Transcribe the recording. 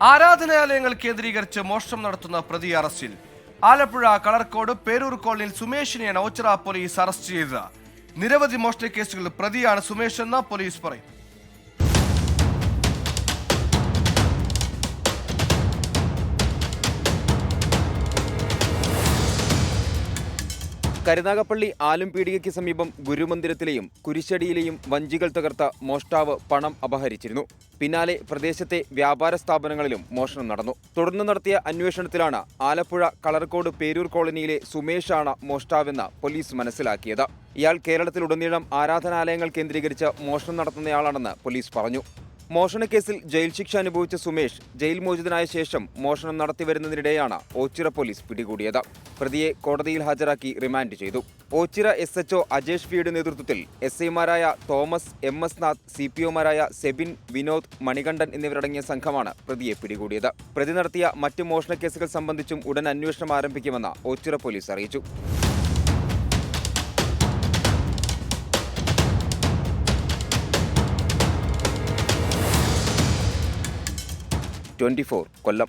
ആരാധനാലയങ്ങൾ കേന്ദ്രീകരിച്ച് മോഷണം നടത്തുന്ന പ്രതി അറസ്റ്റിൽ. ആലപ്പുഴ കളർക്കോട് പേരൂർ കോളനിയിൽ സുമേഷിനെയാണ് ഓച്ചിറ പോലീസ് അറസ്റ്റ് ചെയ്തത്. നിരവധി മോഷണ കേസുകളിൽ പ്രതിയാണ് സുമേഷ് എന്ന് പോലീസ് പറയും കരുനാഗപ്പള്ളി ആലുംപീടികയ്ക്ക് സമീപം ഗുരുമന്ദിരത്തിലെയും കുരിശടിയിലെയും വഞ്ചികൾ തകർത്ത മോഷ്ടാവ് പണം അപഹരിച്ചിരുന്നു. പിന്നാലെ പ്രദേശത്തെ വ്യാപാര സ്ഥാപനങ്ങളിലും മോഷണം നടന്നു. തുടർന്ന് നടത്തിയ അന്വേഷണത്തിലാണ് ആലപ്പുഴ കളർക്കോട് പേരൂർ കോളനിയിലെ സുമേഷാണ് മോഷ്ടാവെന്ന് പോലീസ് മനസ്സിലാക്കിയത്. ഇയാൾ കേരളത്തിലുടനീളം ആരാധനാലയങ്ങൾ കേന്ദ്രീകരിച്ച് മോഷണം നടത്തുന്നയാളാണെന്ന് പോലീസ് പറഞ്ഞു. മോഷണക്കേസിൽ ജയിൽ ശിക്ഷ അനുഭവിച്ച സുമേഷ് ജയിൽ മോചിതനായ ശേഷം മോഷണം നടത്തിവരുന്നതിനിടെയാണ് ഓച്ചിറ പോലീസ് പിടികൂടിയത്. പ്രതിയെ കോടതിയിൽ ഹാജരാക്കി റിമാൻഡ് ചെയ്തു. ഓച്ചിറ എസ് എച്ച്ഒ അജേഷ് ഫിയുടെ നേതൃത്വത്തിൽ എസ് ഐമാരായ Thomas M S Nath C P ഒമാരായ Sebin Vinod Manikandan എന്നിവരടങ്ങിയ സംഘമാണ് പ്രതിയെ പിടികൂടിയത്. പ്രതി നടത്തിയ മറ്റ് മോഷണക്കേസുകൾ സംബന്ധിച്ചും ഉടൻ അന്വേഷണം ആരംഭിക്കുമെന്ന് ഓച്ചിറ പോലീസ് അറിയിച്ചു. ട്വന്റി കൊല്ലം.